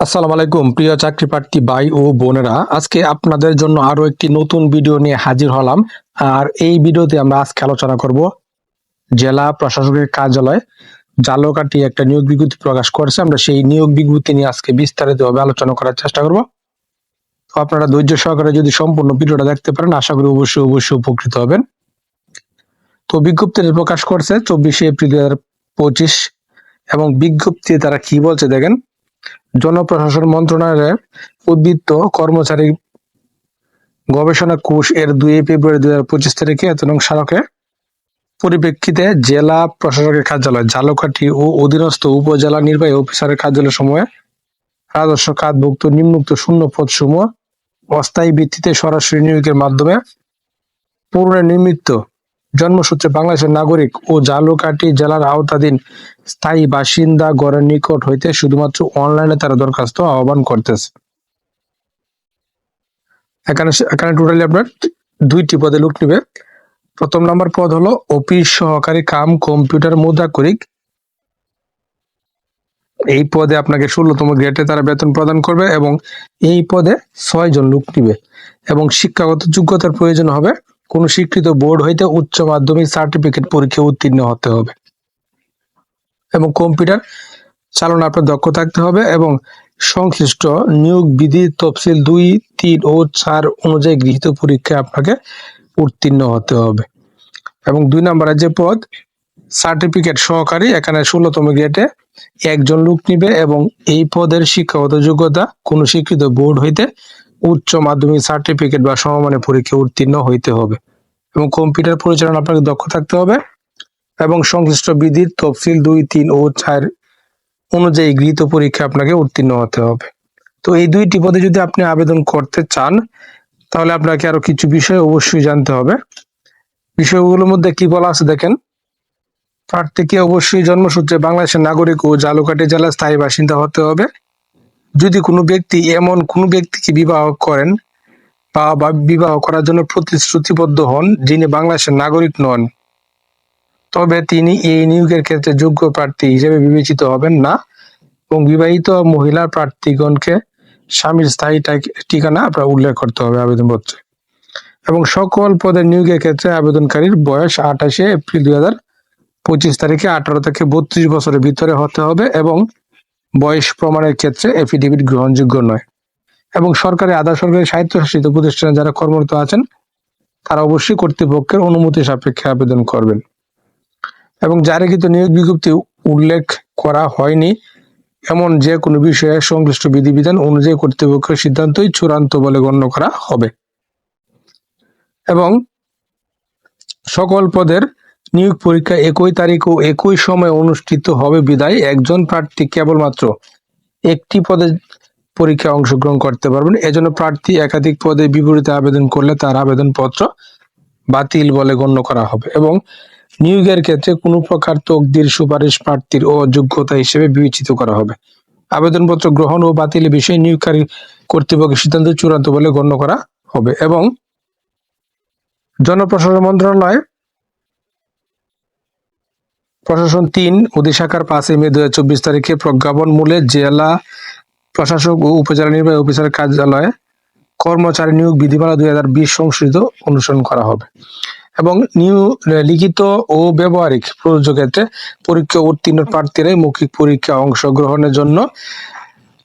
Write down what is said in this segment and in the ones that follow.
আসসালামু আলাইকুম, প্রিয় চাকরি প্রার্থী ভাই ও বোনেরা। আজকে আপনাদের জন্য আরও একটি নতুন ভিডিও নিয়ে হাজির হলাম। আর এই ভিডিওতে আমরা আজকে আলোচনা করব জেলা প্রশাসকের কার্যালয় জালকাটি একটা নিয়োগ বিজ্ঞপ্তি প্রকাশ করেছে। আমরা সেই নিয়োগ বিজ্ঞপ্তি নিয়ে আজকে বিস্তারিতভাবে আলোচনা করার চেষ্টা করব। তো আপনারা ধৈর্য সহকারে যদি সম্পূর্ণ ভিডিওটা দেখতে পারেন, আশা করি অবশ্যই অবশ্যই উপকৃত হবেন। তো বিজ্ঞপ্তিটি প্রকাশ করছে চব্বিশে এপ্রিল দুই হাজার পঁচিশ এবং বিজ্ঞপ্তি তারা কি বলছে দেখেন জনপ্রশাসন মন্ত্রণালয়ের উদ্বৃত্ত কর্মচারী গবেষণা কোষ এর দুই ফেব্রুয়ারি দুই হাজার পঁচিশ তারিখে এত নং স্মারকে পরিপ্রেক্ষিতে জেলা প্রশাসকের কার্যালয় ঝালকাঠি ও অধীনস্থ উপজেলা নির্বাহী অফিসারের কার্যালয় সময়ে রাজস্ব খাতভুক্ত নিম্নুক্ত শূন্য পদ সমূহ অস্থায়ী ভিত্তিতে সরাসরি নিয়োগের মাধ্যমে পূর্ণ নিমিত্ত জন্মসূত্রে বাংলাদেশের নাগরিক ও জালুকাঠি জেলার আওতাধীন স্থায়ী বাসিন্দা গড়ের নিকট হইতে শুধুমাত্র অনলাইনে তারা দরখাস্ত আহ্বান করতেছে। এখানে টোটালি আপনার দুইটি পদে লোক নিবে। প্রথম নাম্বার পদ হলো অফিস সহকারী কাম কম্পিউটার মুদ্রাকরিক এই পদে আপনাকে ষোলোতম গ্রেডে তারা বেতন প্রদান করবে এবং এই পদে ছয় জন লোক নিবে এবং শিক্ষাগত যোগ্যতার প্রয়োজন হবে কোন স্বীকৃত বোর্ড হইতে উচ্চ মাধ্যমিক সার্টিফিকেট পরীক্ষায় উত্তীর্ণ হতে হবে। এবং কম্পিউটার চালনা আপনার দক্ষ থাকতে হবে এবং সংশ্লিষ্ট নিয়োগ বিধি তফসিল দুই, তিন ও চার অনুযায়ী গৃহীত পরীক্ষায় আপনাকে উত্তীর্ণ হতে হবে। এবং দুই নম্বরের যে পদ, সার্টিফিকেট সহকারী, এখানে ষোলোতম গ্রেডে একজন লোক নিবে এবং এই পদের শিক্ষাগত যোগ্যতা কোন স্বীকৃত বোর্ড হইতে উচ্চ মাধ্যমিক সার্টিফিকেট বা সমমানের পরীক্ষায় উত্তীর্ণ হইতে হবে এবং কম্পিউটার পরিচালনা আপনাকে দক্ষ থাকতে হবে এবং সংশ্লিষ্ট বিধির তফসিল দুই, তিন ও চার অনুযায়ী গৃহীত পরীক্ষা আপনাকে উত্তীর্ণ হতে হবে। তো এই দুইটি পদে যদি আপনি আবেদন করতে চান, তাহলে আপনাকে আরও কিছু বিষয় অবশ্যই জানতে হবে। বিষয়গুলোর মধ্যে কি বলা আছে দেখেন? প্রার্থীকে অবশ্যই জন্মসূত্রে বাংলাদেশের নাগরিক ও জালুকাটি জেলার স্থায়ী বাসিন্দা হতে হবে। যদি কোনো ব্যক্তি এমন কোনো ব্যক্তিকে বিবাহ করেন বা বিবাহ করার জন্য প্রতিশ্রুতিবদ্ধ হন যিনি বাংলাদেশের নাগরিক নন, তবে তিনি এই নিয়োগের ক্ষেত্রে যোগ্য প্রার্থী হিসেবে বিবেচিত হবেন না এবং বিবাহিত মহিলা প্রার্থীগণকে স্বামীর স্থায়ী ঠিকানা আপনার উল্লেখ করতে হবে আবেদনপত্রে। এবং সকল পদের নিয়োগের ক্ষেত্রে আবেদনকারীর বয়স আঠাশে এপ্রিল দুই হাজার পঁচিশ তারিখে আঠারো থেকে বত্রিশ বছরের ভিতরে হতে হবে এবং বয়স প্রমাণের ক্ষেত্রে এফিডেভিট গ্রহণযোগ্য নয়। এবং সরকারি, আধা সরকারি স্বায়ত্তশাসিত প্রতিষ্ঠানে যারা কর্মরত আছেন, তারা অবশ্যই কর্তৃপক্ষের অনুমতি সাপেক্ষে আবেদন করবেন। এবং জারিকৃত নিয়োগ বিজ্ঞপ্তি উল্লেখ করা হয়নি। এমন যে কোনো বিষয়ে সংশ্লিষ্ট বিধিবিধান অনুযায়ী কর্তৃপক্ষের সিদ্ধান্তই চূড়ান্ত বলে গণ্য করা হবে। এবং সকল পদের নিয়োগ পরীক্ষা একই তারিখ ও একই সময় অনুষ্ঠিত হবে বিদায়। একজন প্রার্থী কেবলমাত্র একটি পদে পরীক্ষায় অংশগ্রহণ করতে পারবেন। এজন্য প্রার্থী একাধিক পদে বিপরীতে আবেদন করলে তার আবেদনপত্র বাতিল বলে গণ্য করা হবে এবং নিয়োগের ক্ষেত্রে কোনো প্রকার তকদির, সুপারিশ, প্রার্থীর অযোগ্যতা হিসেবে বিবেচিত করা হবে। আবেদনপত্র গ্রহণ ও বাতিলের বিষয়ে নিয়োগকারী কর্তৃপক্ষের সিদ্ধান্ত চূড়ান্ত বলে গণ্য করা হবে এবং জনপ্রশাসন মন্ত্রণালয় প্রশাসন তিন, অধিশাখার পাঁচই মে দু হাজার চব্বিশ তারিখে প্রজ্ঞাপন মূলে জেলা প্রশাসক ও উপজেলা নির্বাহী অফিসারের কার্যালয়ে কর্মচারী নিয়োগ বিধিমালা দুই হাজার বিশ সংশোধিত অনুসরণ করা হবে এবং নিউ লিখিত ও ব্যবহারিক প্রযোজ্য ক্ষেত্রে পরীক্ষা উত্তীর্ণ প্রার্থীরাই মৌখিক পরীক্ষা অংশগ্রহণের জন্য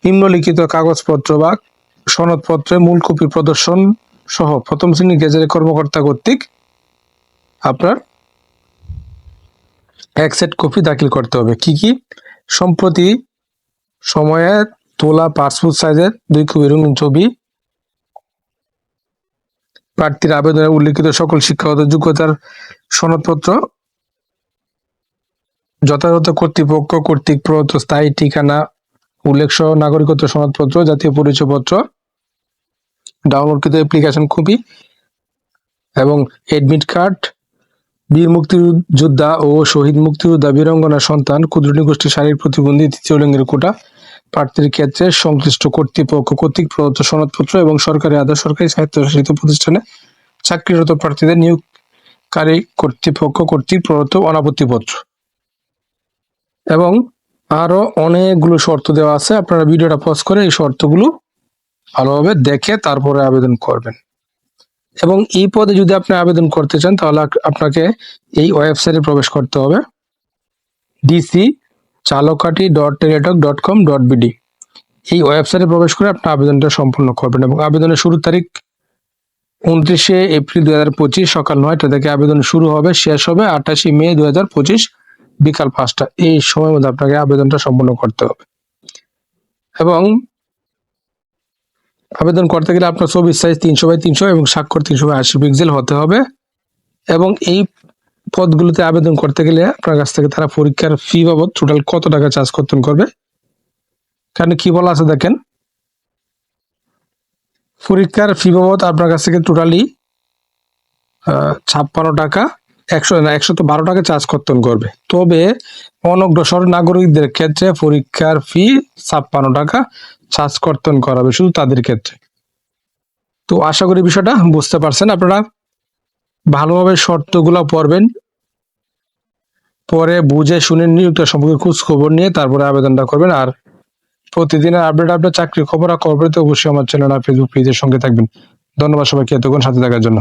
নিম্নলিখিত কাগজপত্র বা সনদপত্রে মূল কপি প্রদর্শন সহ প্রথম শ্রেণির গেজেটের কর্মকর্তা কর্তৃক আপনার এক সেট কপি দাখিল করতে হবে। কি কি? সম্প্রতি সময়ে তোলা পাসপোর্ট সাইজের দুই কপি রঙিন ছবি, প্রার্থীর আবেদনে উল্লিখিত সকল শিক্ষাগত যোগ্যতার সনদপত্র, যথাযথ কর্তৃপক্ষ কর্তৃক প্রদত্ত স্থায়ী ঠিকানা উল্লেখ সহ নাগরিকত্ব সনদপত্র, জাতীয় পরিচয়পত্র ডাউনলোডকৃত অ্যাপ্লিকেশন কপি এবং এডমিট কার্ড বীর মুক্তিযোদ্ধা ও শহীদ মুক্তিযোদ্ধা বীরঙ্গনা সন্তান ক্ষুদ্র নিগোষ্ঠী শারীরিক প্রতিবন্ধী তৃতীয় লিঙ্গের কোটা প্রার্থীর ক্ষেত্রে সংশ্লিষ্ট কর্তৃপক্ষ কর্তৃক প্রদত্ত সনদপত্র এবং সরকারি আধা সরকারি স্বায়ত্তশাসিত প্রতিষ্ঠানে চাকরিরত প্রার্থীদের নিয়োগকারী কর্তৃপক্ষ কর্তৃক প্রদত্ত অনাপত্তিপত্র। এবং আরও অনেকগুলো শর্ত দেওয়া আছে, আপনারা ভিডিওটা পজ করে এই শর্তগুলো ভালোভাবে দেখে তারপরে আবেদন করবেন। এবং এই পদে যদি আপনি আবেদন করতে চান, তাহলে আপনাকে এই ওয়েবসাইটে প্রবেশ করতে হবে। DC Jhalokati dot dot com dot BD এই ওয়েবসাইটে প্রবেশ করে আপনি আবেদনটা সম্পূর্ণ করবেন এবং আবেদনের শুরু তারিখ উনত্রিশে এপ্রিল দু হাজার পঁচিশ সকাল নয়টা থেকে আবেদন শুরু হবে, শেষ হবে আঠাশে মে দু হাজার পঁচিশ বিকাল পাঁচটা। এই সময়ের মধ্যে আপনাকে আবেদনটা সম্পূর্ণ করতে হবে। এবং আবেদন করতে গেলে আপনার ছবির সাইজ তিনশো বাই তিনশো এবং স্বাক্ষর তিনশো বাই আশি পিক্সেল হতে হবে এবং এই পদগুলোতে আবেদন করতে গেলে আপনার কাছ থেকে তারা পরীক্ষার ফি বাবদ টোটাল কত টাকা চার্জ করতেন করবে? কারণ কি বলা আছে দেখেন? পরীক্ষার ফি বাবদ আপনার কাছ থেকে টোটালি ছাপ্পান্ন টাকা একশো না, একশো তো বারো টাকা চার্জ কর্তন করবে। তবে অনগ্রসর নাগরিকদের ক্ষেত্রে পরীক্ষার ফি ছাপ্পান্ন টাকা চার্জ কর্তন করাবে শুধু তাদের ক্ষেত্রে। তো আশা করি বিষয়টা বুঝতে পারছেন আপনারা। ভালোভাবে শর্তগুলো পড়বেন। পরে বুঝে শুনে নিয়োগটা সম্পর্কে খোঁজ খবর নিয়ে তারপরে আবেদনটা করবেন। আর প্রতিদিনের আপডেট আপডেট চাকরি খবর আর খবর পেতে অবশ্যই আমার চ্যানেল আর ফেসবুক পেজের সঙ্গে থাকবেন। ধন্যবাদ সবাইকে, এতক্ষণ সাথে থাকার জন্য।